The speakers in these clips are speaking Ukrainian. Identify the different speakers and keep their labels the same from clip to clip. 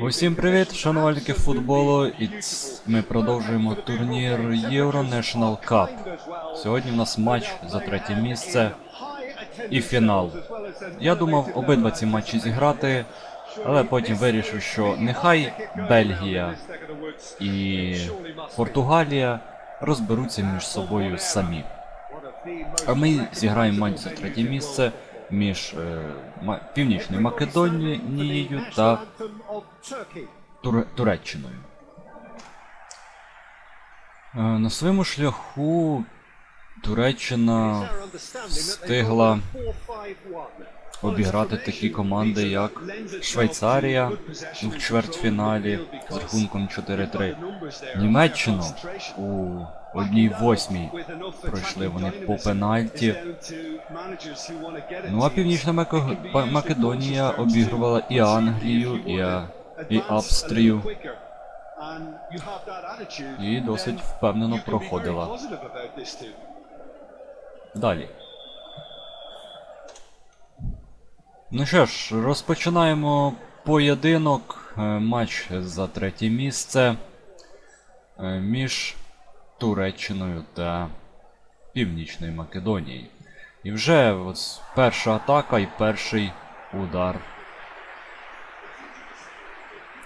Speaker 1: Усім привіт, шанувальники футболу. І ми продовжуємо турнір Euro National Cup. Сьогодні в нас матч за третє місце і фінал. Я думав обидва ці матчі зіграти, але потім вирішив, що нехай Бельгія і Португалія розберуться між собою самі. А ми зіграємо матч за третє місце між е, Північною Македонією та Тур- Туреччиною. Е, На своєму шляху Туреччина встигла обіграти такі команди, як Швейцарія в чвертьфіналі з рахунком 4-3. Німеччину у одній восьмій пройшли вони по пенальті. Ну а Північна Македонія обігрувала і Англію, і, і Австрію. І досить впевнено проходила. Далі. Ну що ж, розпочинаємо поєдинок, е, матч за третє місце е, між Туреччиною та Північною Македонією. І вже ось перша атака і перший удар.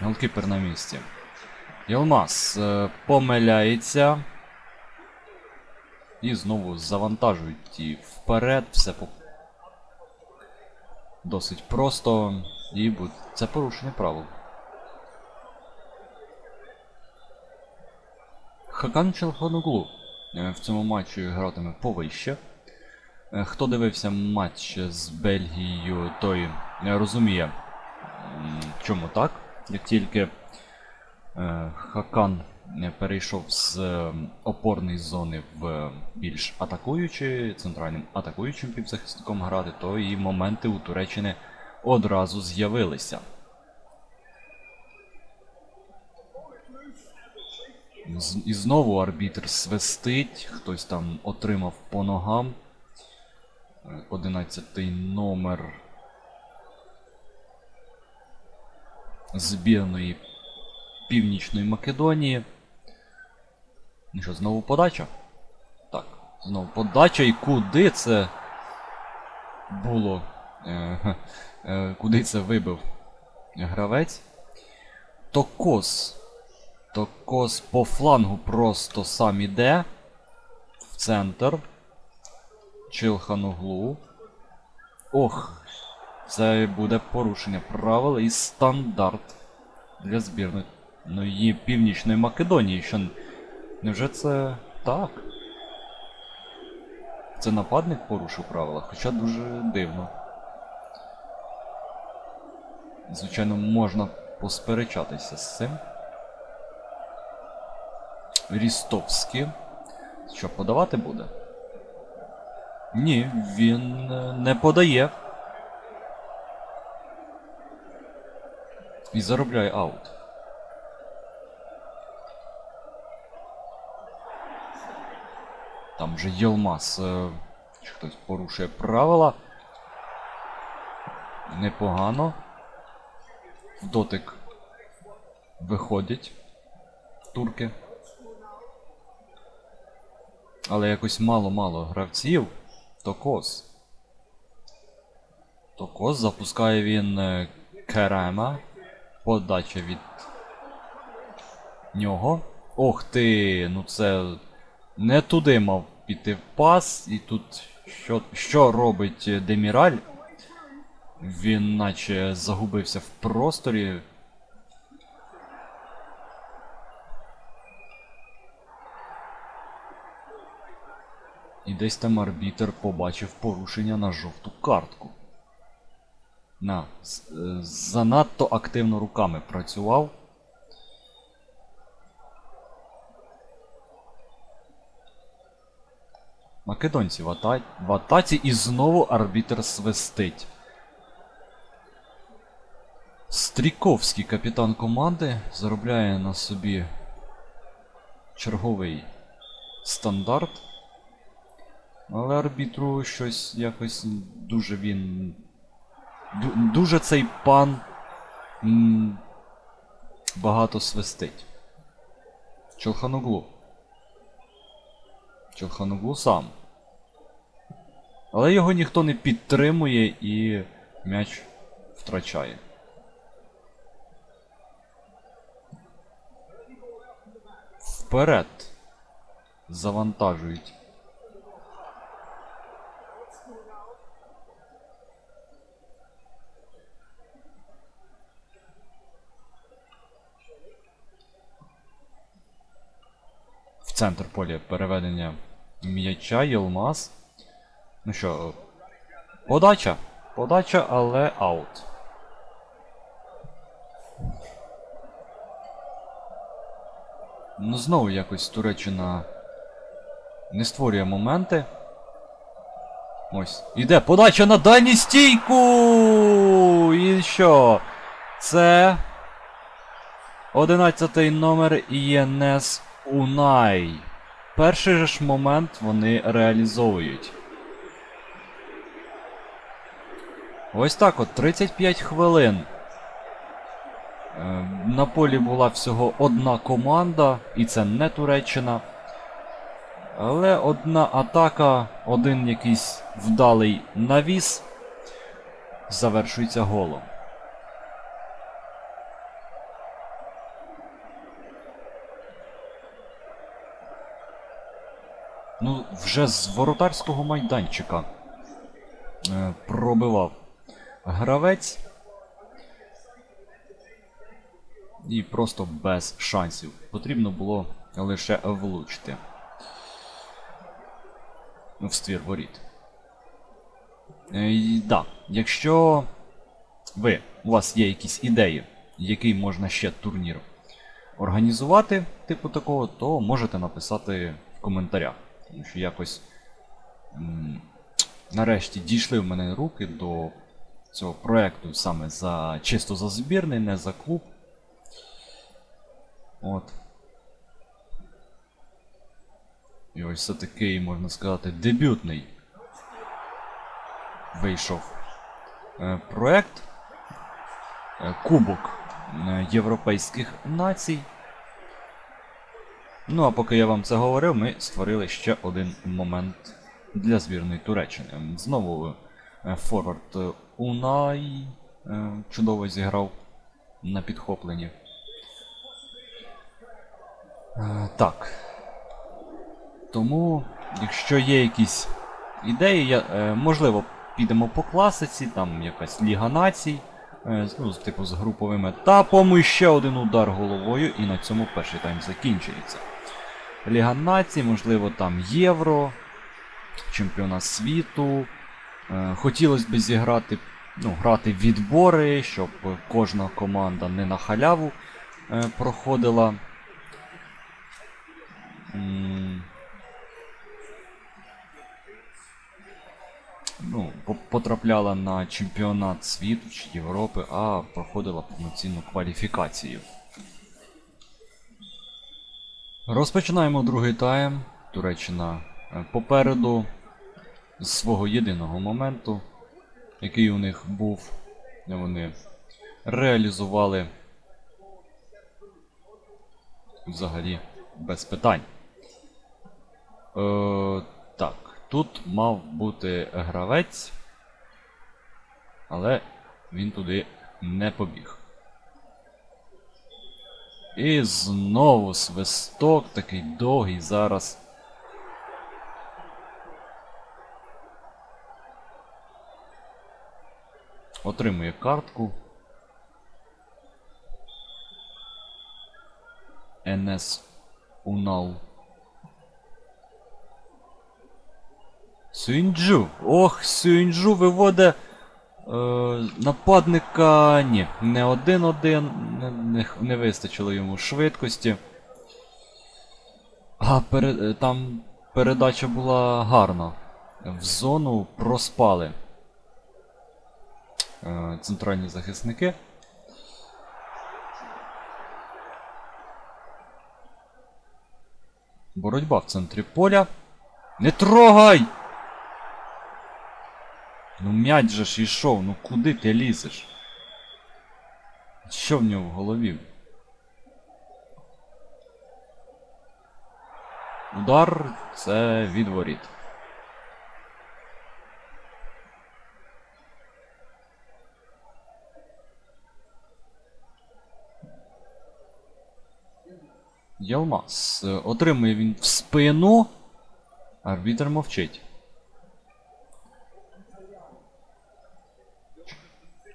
Speaker 1: Голкіпер на місці. Єлмаз е, помиляється. І знову завантажують і вперед, все по... досить просто. І це порушення правил. Хакан Челхануглу е, в цьому матчі гратиме повище. Е, Хто дивився матч з Бельгією, той е, розуміє, чому так. Як тільки Хакан перейшов з е, опорної зони в е, більш атакуючий, центральним атакуючим півзахисником грати, то і моменти у Туреччини одразу з'явилися. І знову арбітр свистить, хтось там отримав по ногам. Е, 11 номер збірної Північної Македонії. Ну що, знову подача? Так, знову подача і куди це було? Е, е, куди це вибив гравець? Токос. Токос по флангу просто сам іде. В центр. Чилхануглу. Ох, це буде порушення правил і стандарт для збірної Північної Македонії. Що невже це так? Це нападник порушив правила, хоча дуже дивно. Звичайно, можна посперечатися з цим. Рістовський. Що, подавати буде? Ні, він е, не подає. І заробляє аут. Там вже Єлмаз. е, хтось порушує правила. Непогано. В дотик виходять турки. Але якось мало-мало гравців. Токос. Токос запускає він е, Керема. Подача від нього. Ох ти! Ну це не туди мав піти в пас, і тут що, що робить е, Деміраль? Він наче загубився в просторі. І десь там арбітер побачив порушення на жовту картку. На, е, занадто активно руками працював. Македонці в, ата... в атаці і знову арбітер свистить. Стріковський капітан команди заробляє на собі черговий стандарт. Але арбітру щось якось дуже він дуже цей пан багато свистить. Чолхануглу. Чолхануглу сам. Але його ніхто не підтримує і м'яч втрачає. Вперед. Завантажують. Центр поля переведення м'яча, Єлмаз. Ну що, подача. Подача, але аут. Ну знову якось Туреччина не створює моменти. Ось. Іде подача на дальню стійку! І що? Це 11-й номер ІНС Унай. Перший же ж момент вони реалізовують. Ось так от, 35 хвилин. Е, На полі була всього одна команда, і це не Туреччина. Але одна атака, один якийсь вдалий навіс завершується голом. Ну, вже з воротарського майданчика е, пробивав гравець. І просто без шансів. Потрібно було лише влучити. В ствір воріт. Е, і, да, якщо ви, у вас є якісь ідеї, який можна ще турнір організувати, типу такого, то можете написати в коментарях. Що якось нарешті дійшли в мене руки до цього проекту саме за чисто за збірний, не за клуб. От. І ось це такий, можна сказати, дебютний вийшов е, проект е, Кубок е, Європейських націй. Ну, а поки я вам це говорив, ми створили ще один момент для збірної Туреччини. Знову е, форвард е, Унай е, чудово зіграв на підхопленні. Так. Тому, якщо є якісь ідеї, я, можливо, підемо по класиці, там якась Ліга націй, ну, типу з груповим етапом, і ще один удар головою, і на цьому перший тайм закінчується. Ліга націй, можливо, там Євро, Чемпіонат світу. Е, хотілося б зіграти, ну, грати відбори, щоб кожна команда не на халяву е, проходила. Ну, потрапляла на чемпіонат світу чи Європи, а проходила повноцінну кваліфікацію. Розпочинаємо другий тайм. Туреччина е, попереду з свого єдиного моменту, який у них був. Вони реалізували взагалі без питань. Е, так, тут мав бути гравець, але він туди не побіг. І знову свисток такий довгий зараз. Отримує картку. НС Унал. Сюінджу. Ох, Сюінджу виводить нападника. Ні, не один-один, не, не, не вистачило йому швидкості. А пере, е, там передача була гарна. В зону проспали е, центральні захисники. Боротьба в центрі поля. Не трогай! Ну м'яч же ж ішов, ну куди ти лізеш? Що в нього в голові? Удар це від воріт. Ялмаз. Е, Отримує він в спину. Арбітер мовчить.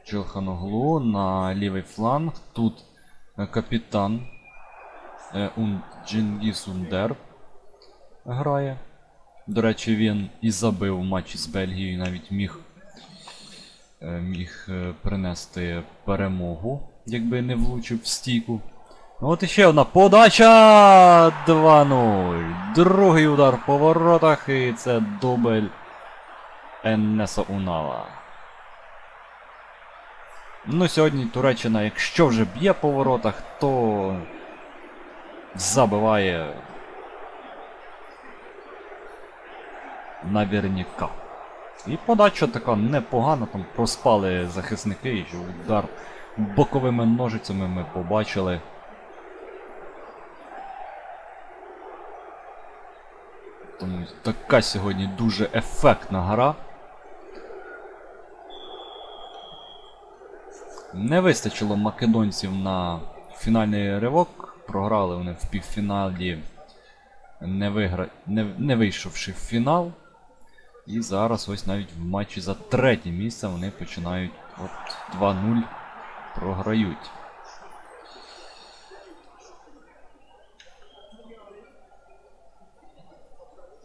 Speaker 1: Чоханоглу на лівий фланг. Тут е, капітан е, Джингіс Ундер грає. До речі, він і забив в матчі з Бельгією, навіть міг, е, міг принести перемогу, якби не влучив в стійку. Ну от іще одна подача 2-0. Другий удар по воротах, і це дубль Еннеса Унала. Ну, сьогодні Туреччина, якщо вже б'є по воротах, то забиває наверняка. І подача така непогана, там проспали захисники, і удар боковими ножицями ми побачили. Тому така сьогодні дуже ефектна гра. Не вистачило македонців на фінальний ривок. Програли вони в півфіналі, не, вигра... не... не вийшовши в фінал. І зараз ось навіть в матчі за третє місце вони починають от 2-0 програють.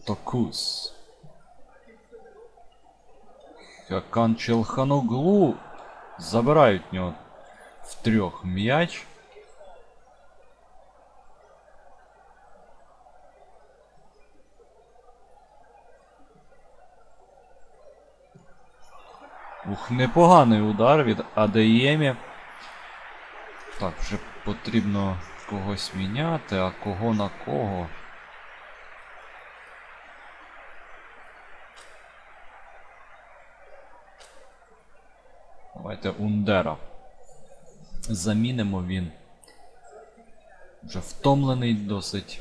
Speaker 1: Токус. Хакан Челханоглу. Забирають в нього в трьох м'яч. Ух, непоганий удар від Адеємі. Так, вже потрібно когось міняти, а кого на кого. Давайте Ундера. Замінимо він. Вже втомлений досить.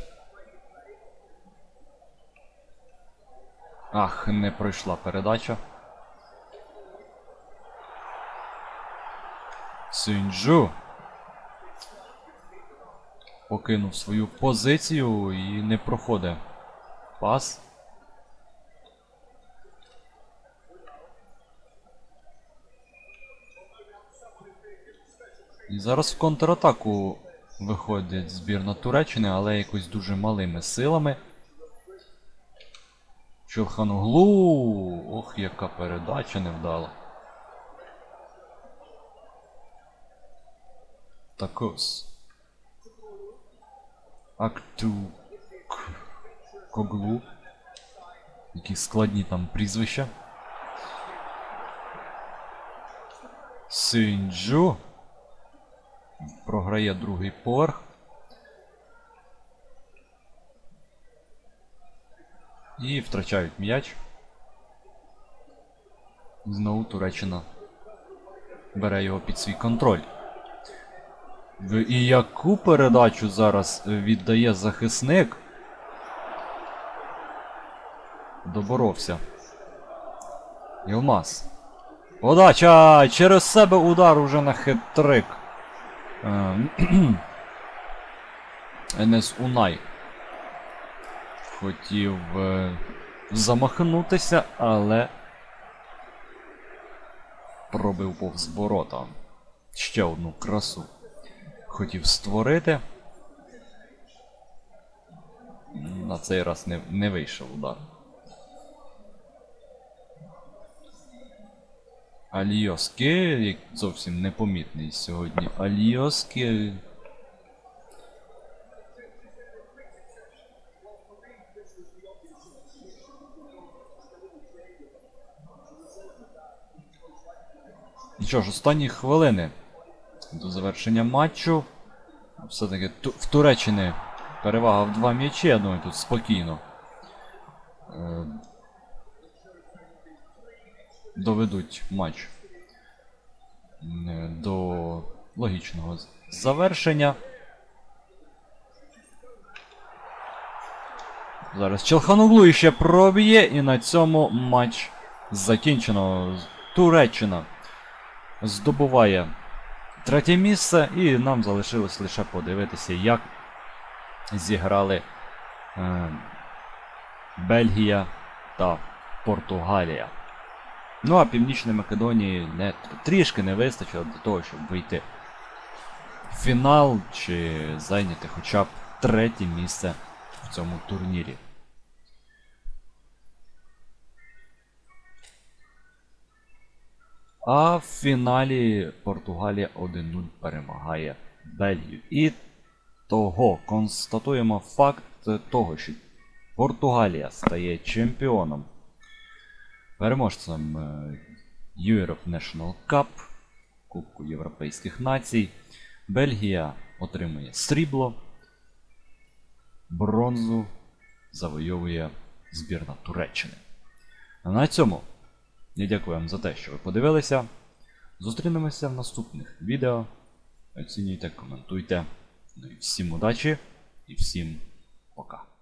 Speaker 1: Ах, не пройшла передача. Сюнджу. Покинув свою позицію і не проходить. Пас. І зараз в контратаку виходить збірна Туреччини, але якось дуже малими силами. Чурханоглу! Ох, яка передача невдала. Такос. Акту Коглу. Які складні там прізвища. Синджу. Програє другий поверх. І втрачають м'яч. Знову Туреччина бере його під свій контроль. І яку передачу зараз віддає захисник? Доборовся. Єлмаз. Подача! Через себе удар уже на хитрик. Ем, Енес Унай. Хотів е, замахнутися, але пробив повз ворота. Ще одну красу. Хотів створити. На цей раз не, не вийшов удар. Альйоски, зовсім непомітний сьогодні. Альйоски. І що ж, останні хвилини до завершення матчу. Все-таки в Туреччині перевага в два м'ячі, я думаю, тут спокійно. Доведуть матч е, до логічного завершення. Зараз Челханоглу іще проб'є, і на цьому матч закінчено. Туреччина здобуває третє місце, і нам залишилось лише подивитися, як зіграли е, Бельгія та Португалія. Ну а Північної Македонії не, трішки не вистачило для того, щоб вийти в фінал чи зайняти хоча б третє місце в цьому турнірі. А в фіналі Португалія 1-0 перемагає Бельгію. І того констатуємо факт того, що Португалія стає чемпіоном, переможцем е, Europe National Cup, Кубку Європейських націй. Бельгія отримує срібло, бронзу завойовує збірна Туреччини. На цьому я дякую вам за те, що ви подивилися. Зустрінемося в наступних відео. Оцінюйте, коментуйте. Ну і всім удачі і всім пока.